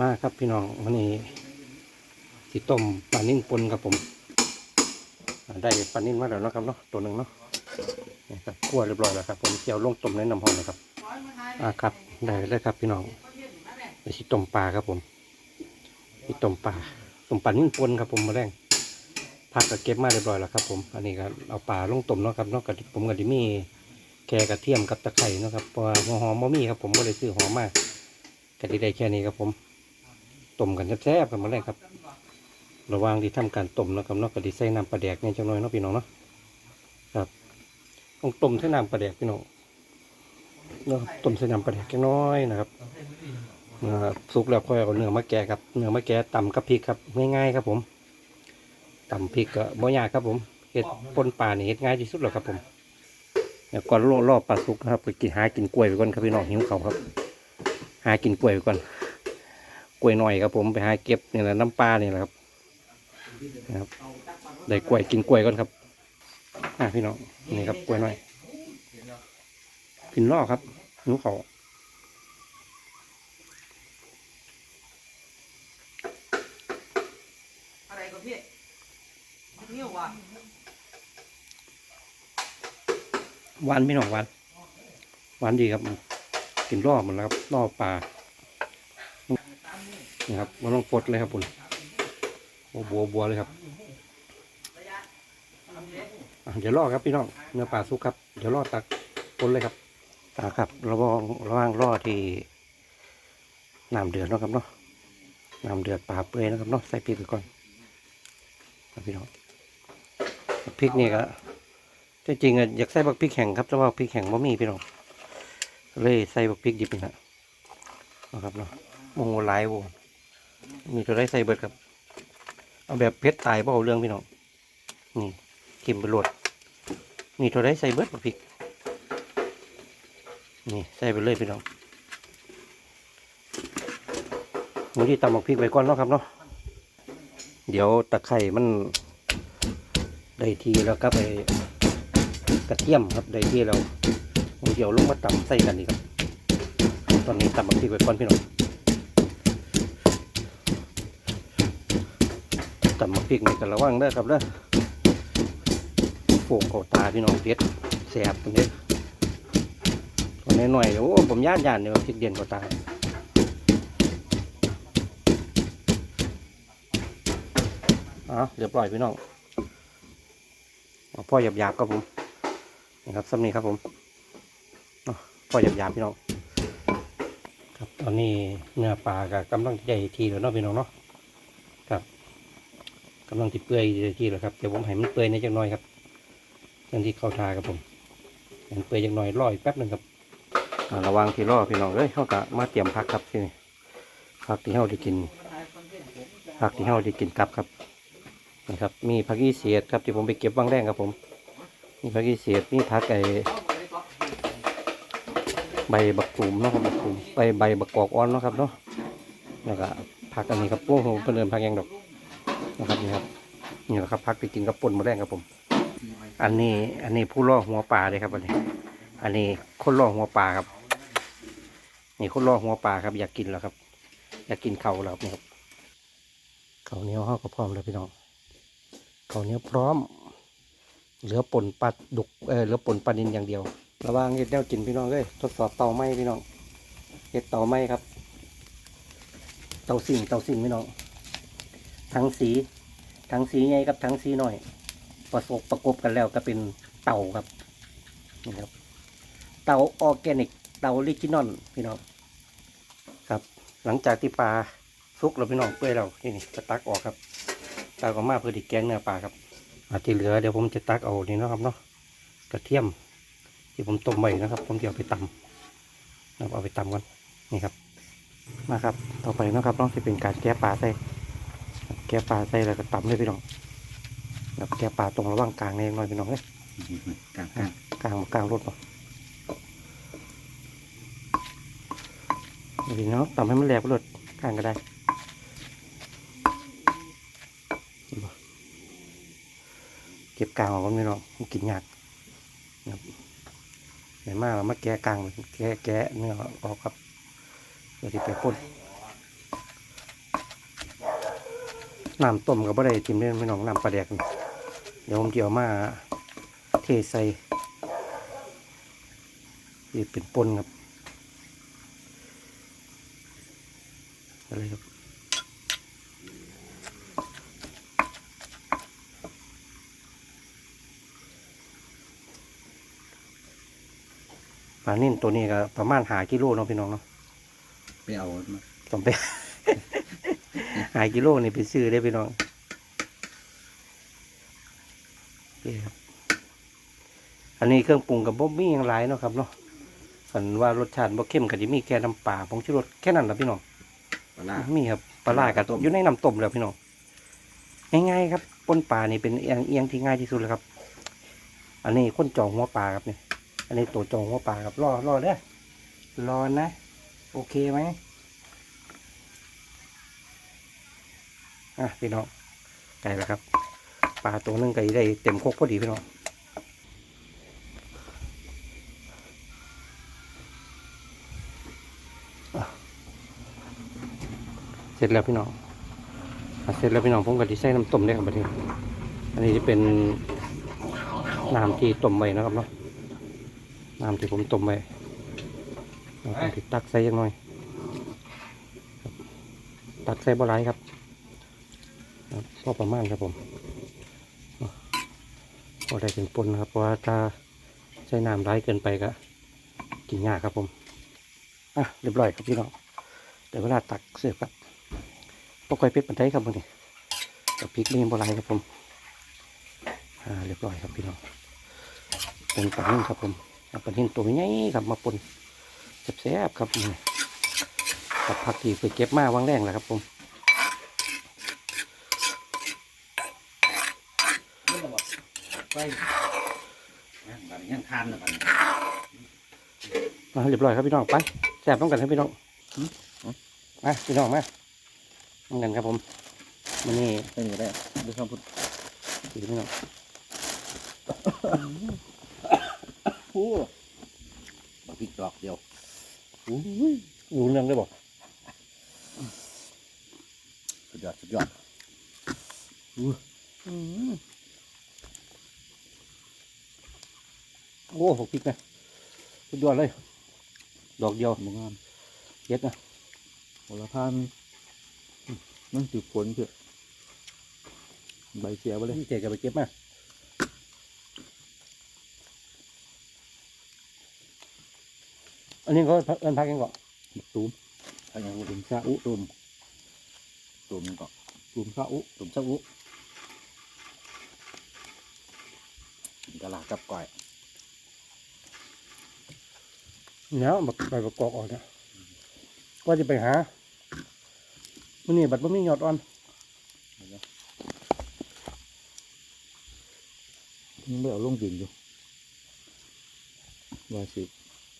มาครับพี่น้องวันนี้สิต้มปลานิ่งปนครับผม ได้ปลานิ่งมาแล้วนะครับเนาะตัวหนึ่งเนาะนี่ครับคั่วเรียบร้อยแล้วครับ ผมเจียวลงต้มในน้ำห้องนะครับอ่าครับได้เลยครับพี่น้องเดี๋ยวสิต้มปลาครับผมสิต้มปลาต้มปลานิ่งปนครับผมมาแรงพักก็เก็บมาเรียบร้อยแล้วครับผมอันนี้ก็เอาปลาลงต้มเนาะครับเนาะกับผมกับดิมี่แกกระเทียมกับตะไคร่นะครับเพราะว่าหัวหอมมะมี่ครับผมก็เลยซื้อหอมมากก็ได้แค่นี้ครับผม ต้มกันแซ่บๆกันมาเลยครับ ระว่างที่ทำการต้มนะครับเนอกก็ไดีใส่น้ำปลาแดกเนี่ยจังน้อยเนาะพี่น้องเนาะครับต้องต้มใส่น้ำปลาแดกพี่น้องเนาะต้มใส่น้ำปลาแดกจังน้อยนะครับสุกแล้วค่อยเอาเนื้อมาแกะครับเนื้อมาแกะตำกับพริกครับง่ายๆครับผมตำพริกก็บ่ยากครับผมเห็ดปนปลานี่เห็ดง่ายที่สุดแล้วครับผมเดี๋ยวก่อนรอรอปลาสุกนะครับไปกินหากินกล้วยไปก่อนครับพี่น้องหิวเขาครับ หากินกล้วยไปก่อน กล้วยหน่อยครับผมไปหาเก็บนี่แหละน้ำปลานี่แหละครับนะครับได้กล้วยกินกล้วยก่อนครับอ่าพี่น้องนี่ครับกล้วยหน่อยกินล่อครับหนูเขาอะไรก็พี่เที่ยวว่ะหวานพี่น้องหวานหวานดีครับกินล่อหมดแล้วครับล่อปลา นี่ครับมันต้องฟดเลยครับคุณโอ้บัวบัวเลยครับเดี๋ยวล่อครับพี่น้องเนื้อปลาสุกครับ เดี๋ยวล่อตักปนเลยครับตาครับระวังระวังล่อที่น้ำเดือดนะครับเนาะน้ำเดือดปลาเปื่อยนะครับเนาะใส่พริกไปก่อนครับพี่น้องพริกนี่ก็จริงอะอยากใส่บักพริกแข็งครับแต่ว่าพริกแข็งบ่มีพี่น้องเลยใส่บักพริกดิบนี่แหละนะครับเนาะโมโหหลายโว มีตัวได้ใส่เบิดครับ เอาแบบเพชรตายเปล่เอาเรื่องพี่น้องนี่กิมไปโหลดนี่ตัวได้ใส่เบิดบักพริกนี่ใส่ไปเลยพี่น้องหมูที่ตำบักพริกไว้ก่อนเนาะครับเนาะเดี๋ยวตะไคร่มันได้ทีแล้วก็ไปกระเทียมครับได้ที่เราเดี๋ยวลงมาตำใส่กันดีครับ ตอนนี้ตำบักพริกไว้ก่อนพี่น้อง ตำมะพริกนี่ก็ระวังเด้อครับเด้อโป่งเขาตาพี่น้องเพชรแสบตรงนี้ตัวน้อยโอ้ผมย่านย่านเนี่ยพริกเด่นเขาตาอ๋อเรียบร้อยพี่น้องเอาพ่อหยาบๆครับผมนี่ครับซ้ำนี้ครับผมเอาพ่อหยาบๆพี่น้องครับตอนนี้เนื้อปลาก็กำลังใหญ่ทีแล้วเนาะพี่น้องเนาะ กำลังที่เปื่อยที่แล้วครับเดี๋ยวผมให้มันเปื่อยในจังน้อยครับจังที่เข้าทาครับผมมันเปื่อยจังน้อยรออีกแป๊บหนึ่งครับระวังที่รอพี่น้องเอ้ยเขากะมาเตรียมพักครับที่นี่พักที่เขาได้กินพักที่เขาได้กินกลับครับนะครับ มีผักอีเสียดครับที่ผมไปเก็บบางแรงครับผมมีผักอีเสียดมีผักไก่ใบบักตูมเนาะครับบักตูมใบใบบักกอกอ่อนเนาะครับเนาะแล้วก็ผักอันนี้ครับพวกผมเป็นเดินผักยังดอก นะครับนี่ครับนี่แหละครับพักไปกินกับป่นมาแรงครับผม อันนี้อันนี้ผู้ล่อหัวปลาเลยครับอันนี้ อันนี้คนล่อหัวปลาครับ นี่คนล่อหัวปลาครับ อยากกินแล้วครับ อยากกินเขาแล้วนี่ครับเขาวเหนียวห้าก็พร้อมแล้วพี่น้องเขาวเหนียวพร้อม เหลือป่นปลาดุกเออเหลือป่นปลานินอย่างเดียว ระหว่างเห็ดแนวกินพี่น้องเลยทดสอบเตาไหมพี่น้องเห็ดเตาไหมครับ เตาสิ่งเตาสิ่งพี่น้อง ทั้งสีทั้งสีใหญ่กับทั้งสีน้อยประสบประกบกันแล้วก็เป็นเต่าครับนี่ครับ เต่าออร์แกนิก เต่าลิจินอลพี่น้องครับ หลังจากที่ปลาซุกแล้วพี่น้องเปื่อยแล้วนี่นี่จะตักออกครับตักออกมาเพื่อดิแกงเนื้อปลาครับอาที่เหลือเดี๋ยวผมจะตักเอานี่นะครับเนาะกระเทียม ที่ผมต้มไว้นะครับ ผมจะเอาไปตำนะครับเอาไปตำก่อนนี่ครับมาครับ ต่อไปนะครับน้องจะเป็นการแก้ปลาใส่ กะปลาใส่แล้วก็ตำเลยพี่น้องแล้วแกะปลาตรงระหว่างกลางนี่หน่อยพี่น้องเลยกลางกลางกลางกลางรถเนาะพี่น้องตำให้มันแหลกไปเลยกลางก็ได้เห็นบ่เก็บกลางออกก่อนพี่น้องมันกินยากนะครับเห็นมากเรามาแกะกลางเลยแกะแกะเนื้อออกครับเพื่อที่ไปพ่น น้ำต้มกับบ่ได้จิ้มเล่นพี่น้องน้ำปลาแดกนี่เดี๋ยวผมจะเอามาเทใส่นี่เป็นปนครับอะไรครับปลานิ่นตัวนี้ก็ประมาณหากิโลเนาะพี่น้องเนาะไปเอามาต้องไป หากิโลนี่ไปซื้อได้พี่น้องนี่ครับอันนี้เครื่องปรุงกับบ่มีอย่างไรเนาะครับเนาะสันว่ารสชาติบ่เข้มก็จะมีแค่น้ำปลาผงชูรสแค่นั้นแหละพี่น้องปลาร้ามีครับปลาร้ากับต้มอยู่ในน้ำต้มแล้วพี่น้องง่ายๆครับปนปลานี่เป็นเอียงเอียงที่ง่ายที่สุดเลยครับ อันนี้คนจองหัวปลาครับเนี่ยอันนี้ตัวจองหัวปลาครับรอรอเด้อรอนะ โอเคไหม อะพี่น้องไก่แล้วครับปลาตัวหนึงไก่ได้เต็มโคกพอดีพี่น้องเสร็จแล้วพี่น้องเสร็จแล้วพี่น้องผมก็ดีใส่น้ำต้มได้ครับบัดนี้อันนี้จะเป็นน้ำที่ต้มไว้นะครับเนาะน้ำที่ผมต้มไว้เราต้องติดตักใส่ยังหน่อยตักใส่บ่หลายครับ ครับพอประมาณครับผมพอได้เป็นปนนะครับเพราะว่าถ้าใช้น้ำร้ายเกินไปก็กินยากครับผมอะเรียบร้อยครับพี่น้องเดี๋ยวเวลาตักเสิร์ฟครับปกไก่เป็ดปันไดครับมันนี่กับพริกนี่บ่หลายครับผมอ่าเรียบร้อยครับพี่น้องเป็นปลานิ่งครับผมเอาปลานิ่งตัวใหญ่ครับมาปนแซ่บๆครับนี่กับผักที่ไปเก็บมาวางแรงแหละครับผม ไปนะ บัดนี้ยังทานแล้วบัดนี้มาเรียบร้อยครับพี่น้องไปแซ่บต้องกันครับพี่น้องมาพี่น้องมาต้องกันครับผมมันนี่ได้อยู่ได้ดูคำพูดดีพี่น้องโอ้บักพริกดอกเดียวอู้ยรู้เรื่องได้บอกสุดยอดสุดยอด โอ้หกพริกนะสุดยอดเลย ดอกเดียวมงามเย็ดนะโหระพานมันถือผลเถอะใบเสียไปเลยเจ๊กับไปเก็บมาอันนี้เขาเอินพักยังก่อนตูมถ้าอย่างตูมซาอุตูมตูมก็ตูมซาอุตูมซาอุกะลากับก้อย เนี่ยบักใบประกอบออกเนี่ยก็จะไปหามันนี่บัดบ่มียอดอ่อนยังไม่เอาลงดินอยู่ว่าสิ